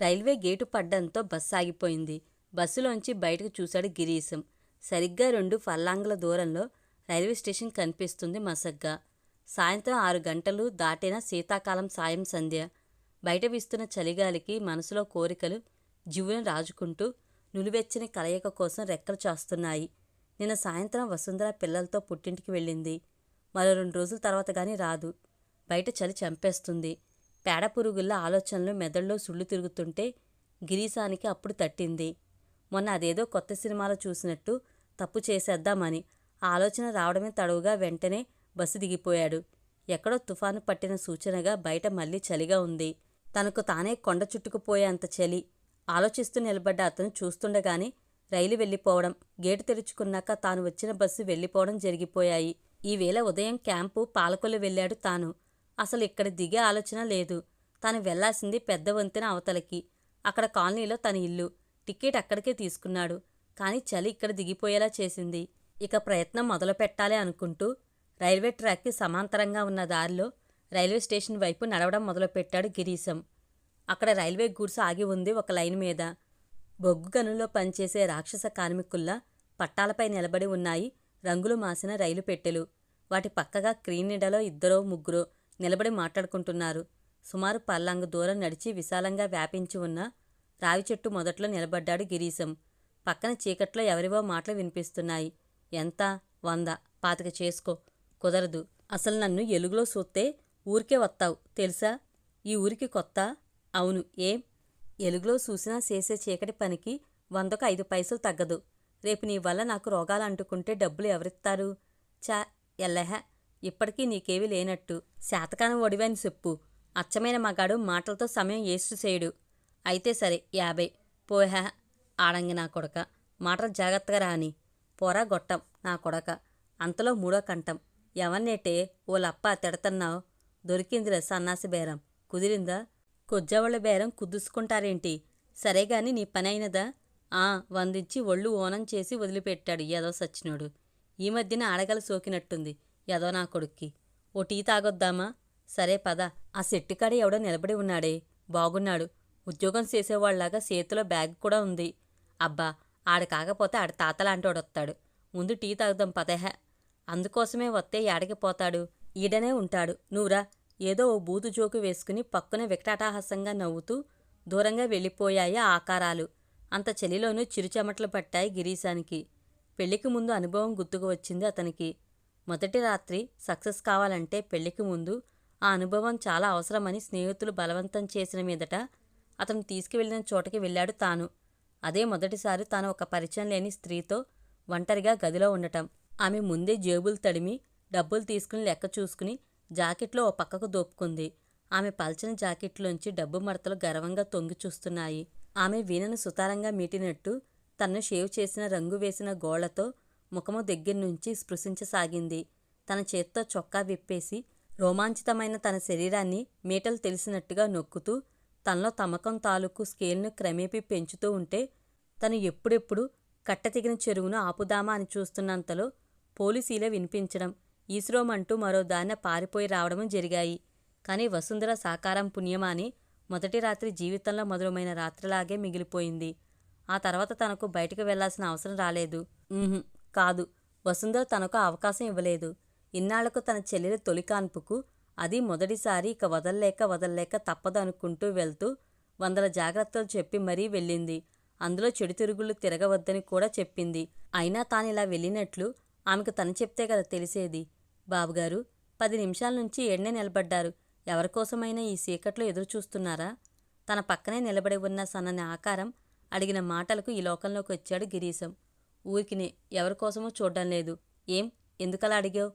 Railway gate పడ్డంతో bus ఆగిపోయింది. బస్సులోంచి బయటకు చూశాడు గిరీశం. సరిగ్గా రెండు ఫల్లాంగుల దూరంలో రైల్వే స్టేషన్ కనిపిస్తుంది మసగ్గా. సాయంత్రం ఆరు గంటలు దాటిన శీతాకాలం సాయం సంధ్య. బయట వీస్తున్న చలిగాలికి మనసులో కోరికలు జివ్వున రాజుకుంటూ నులివెచ్చని కలయిక కోసం రెక్కలు చాస్తున్నాయి. నిన్న సాయంత్రం వసుంధర పిల్లలతో పుట్టింటికి వెళ్ళింది. మరో రెండు రోజుల తర్వాత గాని రాదు. బయట చలి చంపేస్తుంది. పేడ పురుగుల ఆలోచనలు మెదడులో సుళ్ళు తిరుగుతుంటే గిరీశానికి అప్పుడు తట్టింది. మొన్న అదేదో కొత్త సినిమాలో చూసినట్టు తప్పు చేసేద్దామని ఆలోచన రావడమే తడవుగా వెంటనే బస్సు దిగిపోయాడు. ఎక్కడో తుఫాను పట్టిన సూచనగా బయట మళ్ళీ చలిగా ఉంది. తనకు తానే కొండ చుట్టుకుపోయేంత చలి. ఆలోచిస్తూ నిలబడ్డ అతను చూస్తుండగానే రైలు వెళ్ళిపోవడం గేటు తెరుచుకున్నాక తాను వచ్చిన బస్సు వెళ్ళిపోవడం జరిగిపోయాయి. ఈవేళ ఉదయం క్యాంపు పాలకొల్లు వెళ్ళాడు తాను. అసలు ఇక్కడ దిగే ఆలోచన లేదు. తను వెళ్ళాల్సింది పెద్ద వంతెన అవతలకి. అక్కడ కాలనీలో తన ఇల్లు. టికెట్ అక్కడికే తీసుకున్నాడు. కానీ చలి ఇక్కడ దిగిపోయేలా చేసింది. ఇక ప్రయత్నం మొదలు పెట్టాలి అనుకుంటూ రైల్వే ట్రాక్కి సమాంతరంగా ఉన్న దారిలో రైల్వే స్టేషన్ వైపు నడవడం మొదలుపెట్టాడు గిరీశం. అక్కడ రైల్వే గూడ్స్ ఆగి ఉంది ఒక లైన్ మీద. బొగ్గు గనుల్లో పనిచేసే రాక్షస కార్మికుల్లా పట్టాలపై నిలబడి ఉన్నాయి రంగులు మాసిన రైలు పెట్టెలు. వాటి పక్కగా క్రీనీడలో ఇద్దరో ముగ్గురో నిలబడి మాట్లాడుకుంటున్నారు. సుమారు పల్లంగు దూరం నడిచి విశాలంగా వ్యాపించి ఉన్న రావి చెట్టు మొదట్లో నిలబడ్డాడు గిరీశం. పక్కన చీకట్లో ఎవరివో మాటలు వినిపిస్తున్నాయి. ఎంత? వంద. పాతిక చేసుకో. కుదరదు. అసలు నన్ను ఎలుగులో చూస్తే ఊరికే వస్తావు తెలుసా? ఈ ఊరికి కొత్త? అవును. ఏం? ఎలుగులో చూసినా చేసే చీకటి పనికి వందకు ఐదు పైసలు తగ్గదు. రేపు నీ వల్ల నాకు రోగాలు అంటుకుంటే డబ్బులు ఎవరిస్తారు? చా ఎల్లహ! ఇప్పటికీ నీకేవి లేనట్టు. శాతకానం ఒడివని చెప్పు. అచ్చమైన మగాడు మాటలతో సమయం ఏసు చేయడు. అయితే సరే యాభై. పోహా ఆడంగి నా కొడక. మాటలు జాగ్రత్తగా రాని. పోరా గొట్టం నా కొడక. అంతలో మూడో కంఠం. ఎవన్నేటే ఓ లప్ప తిడతన్నావు? దొరికిందిరా సన్నాసి బేరం. కుదిరిందా? కొజ్జవాళ్ళ బేరం కుదుసుకుంటారేంటి సరే గాని నీ పని అయినదా ఆ వందించి ఒళ్ళు ఓనం చేసి వదిలిపెట్టాడు ఏదో సచ్చినోడు. ఈ మధ్యన ఆడగల సోకినట్టుంది. ఎదో నా కొడుక్కి. ఓ టీ తాగొద్దామా? సరే పద. ఆ సెట్టుకాడ ఎవడో నిలబడి ఉన్నాడే. బాగున్నాడు. ఉద్యోగం చేసేవాళ్ళాగా చేతిలో బ్యాగ్ కూడా ఉంది. అబ్బా ఆడ కాకపోతే ఆడ తాతలాంటోడొస్తాడు ముందు టీ తాగుదాం పదేహ అందుకోసమే వస్తే ఏడకి పోతాడు? ఈడనే ఉంటాడు. నువ్వురా ఏదో ఓ బూతు జోకు వేసుకుని పక్కన వికటాటహాసంగా నవ్వుతూ దూరంగా వెళ్ళిపోయాయి ఆకారాలు. అంత చలిలోనూ చిరుచెమటలు పట్టాయి గిరీశానికి. పెళ్ళికి ముందు అనుభవం గుర్తుకు వచ్చింది అతనికి. మొదటి రాత్రి సక్సెస్ కావాలంటే పెళ్ళికి ముందు ఆ అనుభవం చాలా అవసరమని స్నేహితులు బలవంతం చేసిన మీదట అతను తీసుకువెళ్ళిన చోటకి వెళ్ళాడు తాను. అదే మొదటిసారి తాను ఒక పరిచయం లేని స్త్రీతో ఒంటరిగా గదిలో ఉండటం. ఆమె ముందే జేబులు తడిమి డబ్బులు తీసుకుని లెక్క చూసుకుని జాకెట్లో ఓ పక్కకు దోపుకుంది. ఆమె పల్చని జాకెట్లోంచి డబ్బు మడతలు గర్వంగా తొంగి చూస్తున్నాయి. ఆమె వీణను సుతారంగా మీటినట్టు తన్ను షేవ్ చేసిన రంగు వేసిన గోళ్ళతో ముఖము దగ్గర నుంచి స్పృశించసాగింది. తన చేత్తో చొక్కా విప్పేసి రోమాంచితమైన తన శరీరాన్ని మీటలు తెలిసినట్టుగా నొక్కుతూ తనలో తమకం తాలూకు స్కేల్ను క్రమేపీ పెంచుతూ ఉంటే తను ఎప్పుడెప్పుడు కట్టతిగిన చెరువును ఆపుదామా అని చూస్తున్నంతలో పోలీసీలే వినిపించడం ఈశ్రోమంటూ మరో దాన్న పారిపోయి రావడము జరిగాయి. కానీ వసుంధర సాకారం పుణ్యమాని మొదటి రాత్రి జీవితంలో మధురమైన రాత్రిలాగే మిగిలిపోయింది. ఆ తర్వాత తనకు బయటకు వెళ్ళాల్సిన అవసరం రాలేదు. కాదు. వసుంధర తనకు అవకాశం ఇవ్వలేదు. ఇన్నాళ్ళకు తన చెల్లెలి తొలి కాన్పుకు అది మొదటిసారి ఇక వదల్లేక వదల్లేక తప్పదనుకుంటూ వెళ్తూ వందల జాగ్రత్తలు చెప్పి మరీ వెళ్ళింది. అందులో చెడు తిరుగుళ్ళు తిరగవద్దని కూడా చెప్పింది. అయినా తానిలా వెళ్ళినట్లు ఆమెకు తను చెప్తే కదా తెలిసేది. బాబుగారు పది నిమిషాల నుంచి ఎన్నే నిలబడ్డారు. ఎవరికోసమైనా ఈ చీకట్లో ఎదురు చూస్తున్నారా? తన పక్కనే నిలబడి ఉన్న సన్నని ఆకారం అడిగిన మాటలకు ఈ లోకంలోకి వచ్చాడు గిరీశం. ఊరికినే ఎవరికోసమో చూడ్డం లేదు. ఏం? ఎందుకలా అడిగావు?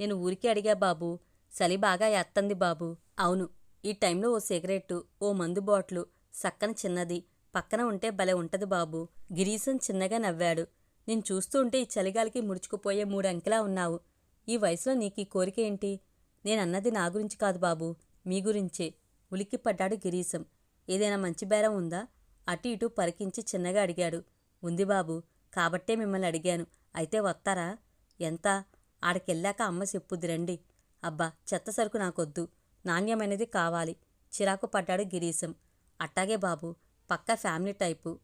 నేను ఊరికే అడిగా బాబు. చలి బాగా ఎత్తంది బాబు. అవును ఈ టైంలో ఓ సిగరెట్టు ఓ మందు బాట్లు సక్కన చిన్నది పక్కన ఉంటే భలే ఉంటది బాబు. గిరీశం చిన్నగా నవ్వాడు. నేను చూస్తూ ఉంటే ఈ చలిగాలికి ముడుచుకుపోయే మూడు అంకెలా ఉన్నావు. ఈ వయసులో నీకు ఈ కోరిక ఏంటి? నేనన్నది నా గురించి కాదు బాబు మీ గురించే. ఉలిక్కిపడ్డాడు గిరీశం. ఏదైనా మంచి బేరం ఉందా? అటు ఇటు పరికించి చిన్నగా అడిగాడు. ఉంది బాబు. కాబట్టే మిమ్మల్ని అడిగాను. అయితే వస్తారా? ఎంత? ఆడకెళ్ళాక అమ్మ చెప్పుద్ది రండి. అబ్బా చెత్త సరుకు నాకొద్దు. నాణ్యమైనది కావాలి. చిరాకు పడ్డాడు గిరీశం. అట్టాగే బాబు పక్క ఫ్యామిలీ టైపు.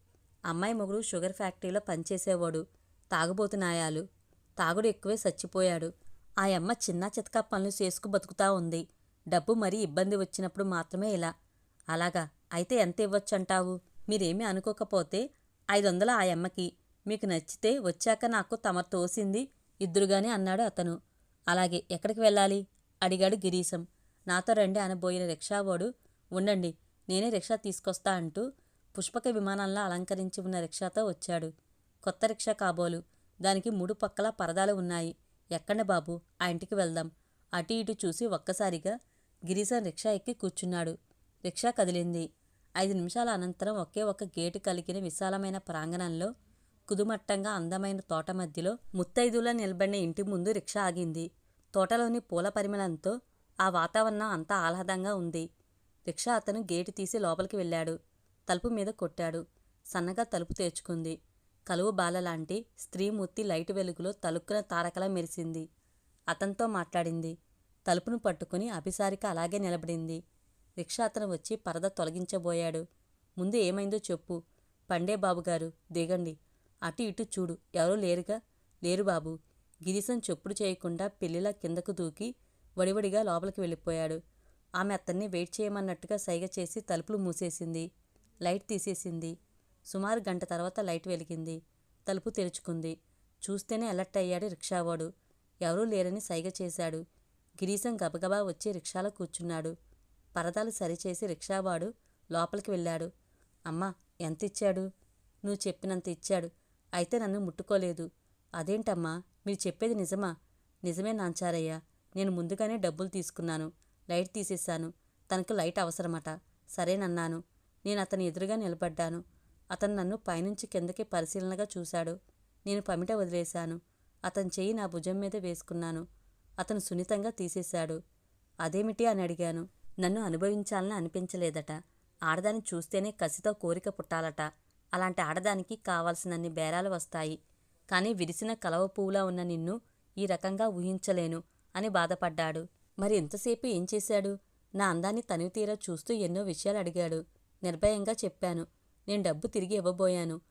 అమ్మాయి మొగుడు షుగర్ ఫ్యాక్టరీలో పనిచేసేవాడు. తాగుబోతున్నాయాలు తాగుడు ఎక్కువే చచ్చిపోయాడు ఆ అమ్మ చిన్న చితకా పనులు చేసుకు బతుకుతా ఉంది. డబ్బు మరీ ఇబ్బంది వచ్చినప్పుడు మాత్రమే ఇలా. అలాగా? అయితే ఎంత ఇవ్వచ్చంటావు? మీరేమీ అనుకోకపోతే ఐదు వందలు ఆ అమ్మకి మీకు నచ్చితే వచ్చాక నాకు తమ తోసింది ఇద్దరుగానే అన్నాడు అతను. అలాగే ఎక్కడికి వెళ్ళాలి? అడిగాడు గిరీశం. నాతో రండి అనబోయిన రిక్షావాడు. ఉండండి నేనే రిక్షా తీసుకొస్తా అంటూ పుష్పక విమానంలా అలంకరించి ఉన్న రిక్షాతో వచ్చాడు. కొత్త రిక్షా కాబోలు. దానికి మూడు పక్కల పరదాలు ఉన్నాయి. ఎక్కండి బాబు ఆ ఇంటికి వెళ్దాం. అటు ఇటు చూసి ఒక్కసారిగా గిరీశం రిక్షా ఎక్కి కూర్చున్నాడు. రిక్షా కదిలింది. ఐదు నిమిషాల అనంతరం ఒకే ఒక గేటు కలిగిన విశాలమైన ప్రాంగణంలో కుదుమట్టంగా అందమైన తోట మధ్యలో ముత్తైదులా నిలబడిన ఇంటి ముందు రిక్షా ఆగింది. తోటలోని పూల పరిమళంతో ఆ వాతావరణం అంతా ఆహ్లాదంగా ఉంది. రిక్షా అతను గేటు తీసి లోపలికి వెళ్ళాడు. తలుపు మీద కొట్టాడు. సన్నగా తలుపు తెరుచుకుంది. కలువు బాలలాంటి స్త్రీమూర్తి లైటు వెలుగులో తలుక్కున తారకలా మెరిసింది. అతనితో మాట్లాడింది. తలుపును పట్టుకుని అభిసారిక అలాగే నిలబడింది. రిక్షా అతను వచ్చి పరద తొలగించబోయాడు. ముందు ఏమైందో చెప్పు. పండే బాబుగారు దిగండి. అటు ఇటు చూడు. ఎవరూ లేరుగా? లేరు బాబు. గిరీశం చెప్పుడు చేయకుండా పెళ్ళిలా కిందకు దూకి వడివడిగా లోపలికి వెళ్ళిపోయాడు. ఆమె అతన్ని వెయిట్ చేయమన్నట్టుగా సైగ చేసి తలుపులు మూసేసింది. లైట్ తీసేసింది. సుమారు గంట తర్వాత లైట్ వెలిగింది. తలుపు తెరుచుకుంది. చూస్తేనే అలర్ట్ అయ్యాడు రిక్షావాడు. ఎవరూ లేరని సైగ చేశాడు. గిరీశం గబగబా వచ్చి రిక్షాలో కూర్చున్నాడు. పరదాలు సరిచేసి రిక్షావాడు లోపలికి వెళ్ళాడు. అమ్మా ఎంత ఇచ్చాడు? నువ్వు చెప్పినంత ఇచ్చాడు. అయితే నన్ను ముట్టుకోలేదు. అదేంటమ్మా? మీరు చెప్పేది నిజమా? నిజమే నాంచారయ్య. నేను ముందుగానే డబ్బులు తీసుకున్నాను. లైట్ తీసేశాను. తనకు లైట్ అవసరమట. సరేనన్నాను. నేను అతని ఎదురుగా నిలబడ్డాను. అతను నన్ను పైనుంచి కిందకి పరిశీలనగా చూశాడు. నేను పమిట వదిలేశాను. అతని చెయ్యి నా భుజం మీద వేసుకున్నాను. అతను సున్నితంగా తీసేశాడు. అదేమిటి? అని అడిగాను. నన్ను అనుభవించాలని అనిపించలేదట. ఆడదాన్ని చూస్తేనే కసితో కోరిక పుట్టాలట. అలాంటి ఆడదానికి కావాల్సినన్ని బేరాలు వస్తాయి. కానీ విరిసిన కలవ పువ్వులా ఉన్న నిన్ను ఈ రకంగా ఊహించలేను అని బాధపడ్డాడు. మరి ఎంతసేపు ఏం చేశాడు? నా అందాన్ని తనివి తీరా చూస్తూ ఎన్నో విషయాలు అడిగాడు. నిర్భయంగా చెప్పాను నేను డబ్బు తిరిగి ఇవ్వబోయాను.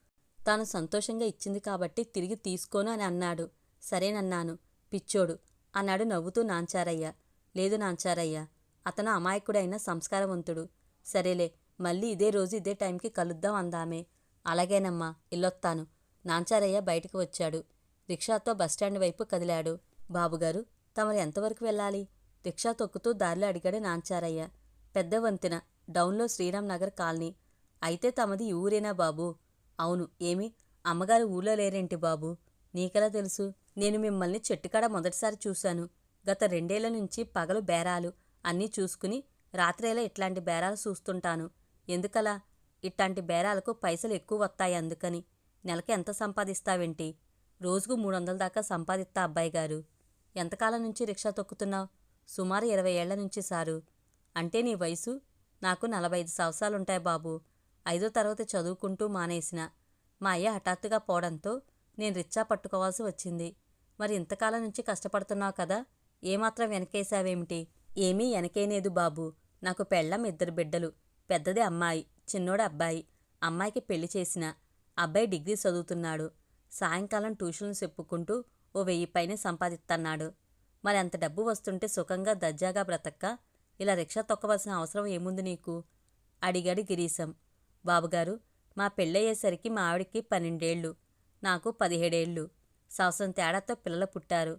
తాను సంతోషంగా ఇచ్చింది కాబట్టి తిరిగి తీసుకోను అని అన్నాడు. సరేనన్నాను. పిచ్చోడు అన్నాడు నవ్వుతూ నాంచారయ్య. లేదు నాంచారయ్య అతను అమాయకుడైన సంస్కారవంతుడు. సరేలే మళ్ళీ ఇదే రోజు ఇదే టైంకి కలుద్దాం అందామే. అలాగేనమ్మా ఇల్లొత్తాను. నాంచారయ్య బయటికి వచ్చాడు. రిక్షాతో బస్టాండ్ వైపు కదిలాడు. బాబుగారు తమరు ఎంతవరకు వెళ్ళాలి? రిక్షా తొక్కుతూ దారిలో అడిగాడు నాంచారయ్య. పెద్ద వంతెన డౌన్లో శ్రీరామ్ నగర్ కాలనీ. అయితే తమది ఈ ఊరేనా బాబు? అవును ఏమి? అమ్మగారు ఊళ్ళో లేరేంటి బాబు? నీకెలా తెలుసు? నేను మిమ్మల్ని చెట్టుకాడ మొదటిసారి చూశాను. గత రెండేళ్ళ నుంచి పగలు బేరాలు. అన్నీ చూసుకుని రాత్రేలా ఇట్లాంటి బేరాలు చూస్తుంటాను. ఎందుకలా? ఇట్లాంటి బేరాలకు పైసలు ఎక్కువ వస్తాయి అందుకని. నెలకి ఎంత సంపాదిస్తావేంటి? రోజుకు మూడు వందల దాకా సంపాదిస్తా అబ్బాయి గారు. ఎంతకాలం నుంచి రిక్షా తొక్కుతున్నావు? సుమారు ఇరవై ఏళ్ళ నుంచి సారు. అంటే నీ వయసు? నాకు నలభై ఐదు సంవత్సరాలుంటాయి బాబు. ఐదో తరగతి చదువుకుంటూ మానేసిన. మా అయ్య హఠాత్తుగా పోవడంతో నేను రిచ్చా పట్టుకోవాల్సి వచ్చింది. మరి ఇంతకాలం నుంచి కష్టపడుతున్నావు కదా? ఏమాత్రం వెనకేశావేమిటి ఏమీ వెనకేనేదు బాబు. నాకు పెళ్ళం ఇద్దరు బిడ్డలు. పెద్దది అమ్మాయి. చిన్నోడు అబ్బాయి. అమ్మాయికి పెళ్ళి చేసిన అబ్బాయి డిగ్రీ చదువుతున్నాడు. సాయంకాలం ట్యూషన్లు చెప్పుకుంటూ ఓ వెయ్యి పైన సంపాదిస్తున్నాడు మరి అంత డబ్బు వస్తుంటే సుఖంగా దర్జాగా బ్రతక్క? ఇలా రిక్షా తొక్కవలసిన అవసరం ఏముంది నీకు? అడిగాడు గిరీశం. బాబుగారు మా పెళ్ళయ్యేసరికి మా ఆవిడికి పన్నెండేళ్ళు నాకు పదిహేడేళ్ళు. సంవత్సరం తేడాతో పిల్లలు పుట్టారు.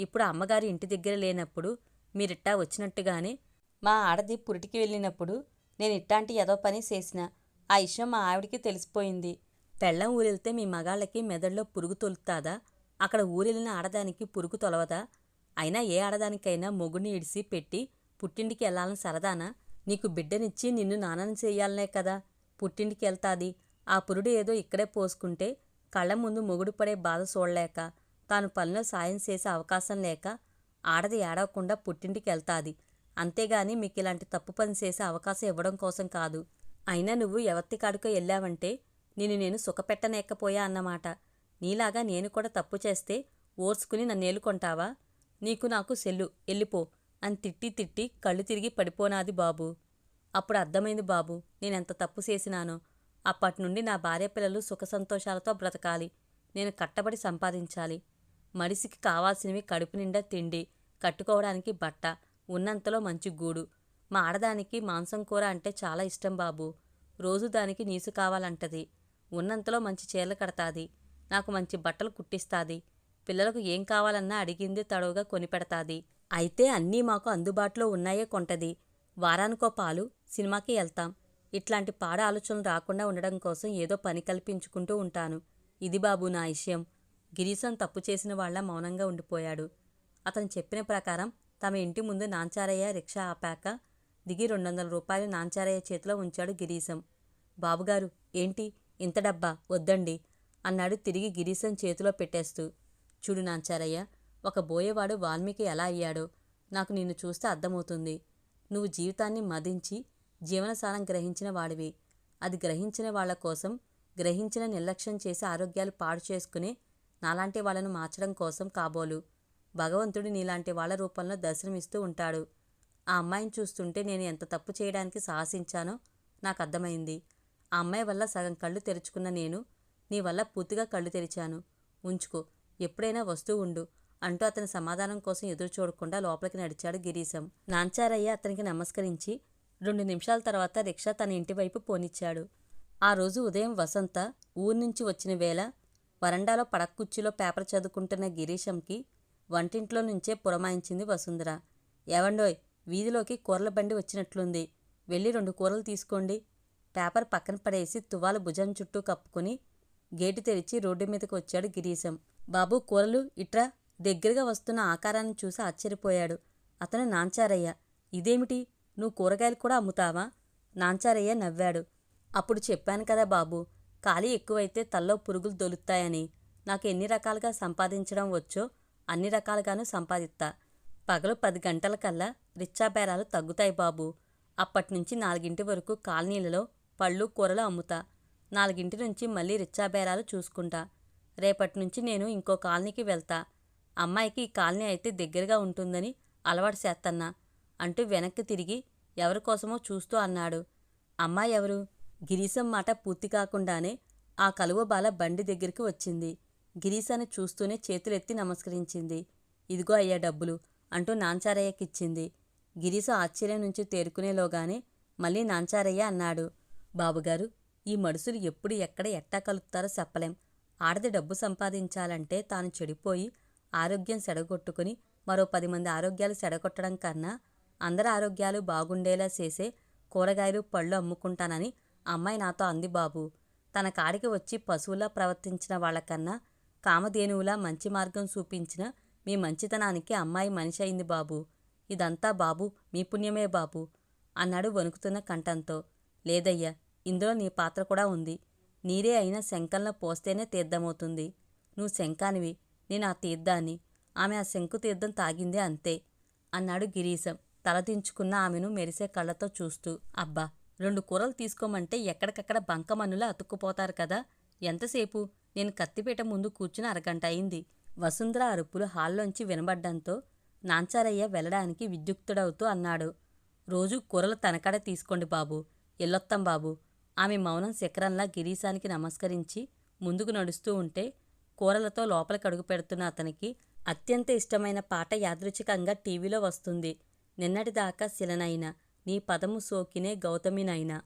ఇప్పుడు అమ్మగారు ఇంటి దగ్గర లేనప్పుడు మీరిట్టా వచ్చినట్టుగానే మా ఆడది పురిటికి వెళ్ళినప్పుడు నేను ఇట్లాంటి ఏదో పని చేసిన ఆ విషయం మా ఆవిడికి తెలిసిపోయింది. పెళ్ళం ఊరెళ్తే మీ మగాళ్ళకి మెదడులో పురుగు తొలుతాదా? అక్కడ ఊరెళ్ళిన ఆడదానికి పురుగు తొలవదా? అయినా ఏ ఆడదానికైనా మొగుడిని ఇడిసి పెట్టి పుట్టింటికి వెళ్ళాలని సరదానా? నీకు బిడ్డనిచ్చి నిన్ను నానని చెయ్యాలనే కదా. పుట్టింటికి వెళ్తాది. ఆ పురుడు ఏదో ఇక్కడే పోసుకుంటే కళ్ళ ముందు మొగుడు పడే బాధ చూడలేక తాను పనిలో సాయం చేసే అవకాశం లేక ఆడది ఏడవకుండా పుట్టింటికి వెళ్తాది. అంతేగాని మీకు ఇలాంటి తప్పు పని చేసే అవకాశం ఇవ్వడం కోసం కాదు. అయినా నువ్వు ఎవత్తి కాడుకో వెళ్ళావంటే నిన్ను నేను సుఖపెట్టనేకపోయా అన్నమాట. నీలాగా నేను కూడా తప్పు చేస్తే ఓర్చుకుని నన్ను ఏలుకొంటావా నీకు నాకు సెల్లు వెళ్ళిపో అని తిట్టి తిట్టి కళ్ళు తిరిగి పడిపోనాది బాబు. అప్పుడు అర్థమైంది బాబు నేనెంత తప్పు చేసినానో. అప్పటి నుండి నా భార్య పిల్లలు సుఖ సంతోషాలతో బ్రతకాలి. నేను కట్టబడి సంపాదించాలి. మడిసికి కావాల్సినవి కడుపు నిండా తిండి కట్టుకోవడానికి బట్ట ఉన్నంతలో మంచి గూడు. మా ఆడదానికి మాంసం కూర అంటే చాలా ఇష్టం బాబు. రోజు దానికి నీసు కావాలంటది. ఉన్నంతలో మంచి చీరలు కడతాది. నాకు మంచి బట్టలు కుట్టిస్తాది. పిల్లలకు ఏం కావాలన్నా అడిగింది తడవుగా కొనిపెడతాది. అయితే అన్నీ మాకు అందుబాటులో ఉన్నాయే కొంటది. వారానికో పాలు సినిమాకి వెళ్తాం. ఇట్లాంటి పాడ ఆలోచనలు రాకుండా ఉండడం కోసం ఏదో పని కల్పించుకుంటూ ఉంటాను. ఇది బాబు నా విషయం గిరీశం తప్పు చేసిన వాళ్ళ మౌనంగా ఉండిపోయాడు. అతను చెప్పిన ప్రకారం తమ ఇంటి ముందు నాంచారయ్య రిక్షా ఆపాక దిగి రెండు వందల రూపాయలు నాంచారయ్య చేతిలో ఉంచాడు గిరీశం. బాబుగారు ఏంటి? ఇంత డబ్బా? వద్దండి అన్నాడు తిరిగి గిరీశం చేతిలో పెట్టేస్తూ. చూడు నాంచారయ్య ఒక బోయేవాడు వాల్మీకి ఎలా అయ్యాడో నాకు నిన్ను చూస్తే అర్థమవుతుంది. నువ్వు జీవితాన్ని మదించి జీవనసారం గ్రహించిన వాడివి. అది గ్రహించిన వాళ్ళ కోసం గ్రహించిన నిర్లక్ష్యం చేసి ఆరోగ్యాలు పాడు చేసుకుని నాలాంటి వాళ్ళను మార్చడం కోసం కాబోలు. భగవంతుడు నీలాంటి వాళ్ళ రూపంలో దర్శనమిస్తూ ఉంటాడు. ఆ అమ్మాయిని చూస్తుంటే నేను ఎంత తప్పు చేయడానికి సాహసించానో నాకు అర్థమైంది. ఆ అమ్మాయి వల్ల సగం కళ్ళు తెరుచుకున్న నేను నీ వల్ల పూర్తిగా కళ్ళు తెరిచాను. ఉంచుకో ఎప్పుడైనా వస్తూ ఉండు అంటూ అతని సమాధానం కోసం ఎదురు చూడకుండా లోపలికి నడిచాడు గిరీశం. నాంచారయ్య అతనికి నమస్కరించి రెండు నిమిషాల తర్వాత రిక్షా తన ఇంటి వైపు పోనిచ్చాడు. ఆ రోజు ఉదయం వసంత ఊరి నుంచి వచ్చిన వేళ వరండాలో పడక్కుర్చీలో పేపర్ చదువుకుంటున్న గిరీశంకి వంటింట్లో నుంచే పురమాయించింది వసుంధర. ఏవండోయ్ వీధిలోకి కూరల బండి వచ్చినట్లుంది. వెళ్ళి రెండు కూరలు తీసుకోండి. పేపర్ పక్కన పడేసి తువాలు భుజం చుట్టూ కప్పుకుని గేటు తెరిచి రోడ్డు మీదకి వచ్చాడు గిరీశం. బాబు కూరలు ఇట్రా. దగ్గరగా వస్తున్న ఆకారాన్ని చూసి ఆశ్చర్యపోయాడు. అతను నాంచారయ్య. ఇదేమిటి? నువ్వు కూరగాయలు కూడా అమ్ముతావా? నాంచారయ్య నవ్వాడు. అప్పుడు చెప్పాను కదా బాబు ఖాళీ ఎక్కువైతే తల్లో పురుగులు దొలుతాయని. నాకు ఎన్ని రకాలుగా సంపాదించడం వచ్చో అన్ని రకాలుగాను సంపాదిస్తా పగలు పది గంటలకల్లా రిచ్చా బేరాలు తగ్గుతాయి బాబు. అప్పటినుంచి నాలుగింటి వరకు కాలనీలలో పళ్ళు కూరలు అమ్ముతా. నాలుగింటి నుంచి మళ్ళీ రిచ్చా బేరాలు చూసుకుంటా. రేపటి నుంచి నేను ఇంకో కాలనీకి వెళ్తా. అమ్మాయికి ఈ కాలనీ అయితే దగ్గరగా ఉంటుందని అలవాటు చేస్తన్నా అంటూ వెనక్కి తిరిగి ఎవరి కోసమో చూస్తూ అన్నాడు. అమ్మాయి ఎవరు? గిరీశం మాట పూర్తి కాకుండానే ఆ కలువ బాల బండి దగ్గరికి వచ్చింది. గిరీశను చూస్తూనే చేతులెత్తి నమస్కరించింది. ఇదిగో అయ్యా డబ్బులు అంటూ నాంచారయ్యకిచ్చింది. గిరీశ ఆశ్చర్యం నుంచి తేరుకునేలోగానే మళ్ళీ నాంచారయ్య అన్నాడు బాబుగారు ఈ మడుసులు ఎప్పుడు ఎక్కడ ఎట్టా కలుపుతారో చెప్పలేం. ఆడది డబ్బు సంపాదించాలంటే తాను చెడిపోయి ఆరోగ్యం సెడగొట్టుకుని మరో పది మంది ఆరోగ్యాలు సెడగొట్టడం కన్నా అందరి ఆరోగ్యాలు బాగుండేలా చేసే కూరగాయలు పళ్ళు అమ్ముకుంటానని అమ్మాయి నాతో అంది బాబు. తన కాడికి వచ్చి పశువులా ప్రవర్తించిన వాళ్ళకన్నా కామధేనువులా మంచి మార్గం చూపించిన మీ మంచితనానికి అమ్మాయి మనిషి అయింది బాబు. ఇదంతా బాబు మీ పుణ్యమే బాబు అన్నాడు వణుకుతున్న కంఠంతో. లేదయ్యా ఇందులో నీ పాత్ర కూడా ఉంది. నీరే అయినా శంఖంలో పోస్తేనే తీర్థమవుతుంది. నువ్వు శంఖానివి నేను ఆ తీర్థాన్ని. ఆమె ఆ శంకు తీర్థం తాగిందే అంతే అన్నాడు గిరీశం తలదించుకున్న ఆమెను మెరిసే కళ్ళతో చూస్తూ. అబ్బా రెండు కూరలు తీసుకోమంటే ఎక్కడికక్కడ బంకమన్నులా అతుక్కుపోతారు కదా ఎంతసేపు? నేను కత్తిపీట ముందు కూర్చుని అరగంట అయింది. వసుంధర అరుపులు హాల్లోంచి వినబడ్డంతో నాంచారయ్య వెళ్ళడానికి విద్యుక్తుడవుతూ అన్నాడు. రోజు కూరలు తనకాడే తీసుకోండి బాబు ఎల్లొత్తం బాబు. ఆమె మౌనం శిఖరంలా గిరీశానికి నమస్కరించి ముందుకు నడుస్తూ ఉంటే కూరలతో లోపలికి అడుగు పెడుతున్న అతనికి అత్యంత ఇష్టమైన పాట యాదృచ్ఛికంగా టీవీలో వస్తుంది. నిన్నటిదాకా శిలనైనా నీ పదము సోకినే గౌతమినైనా.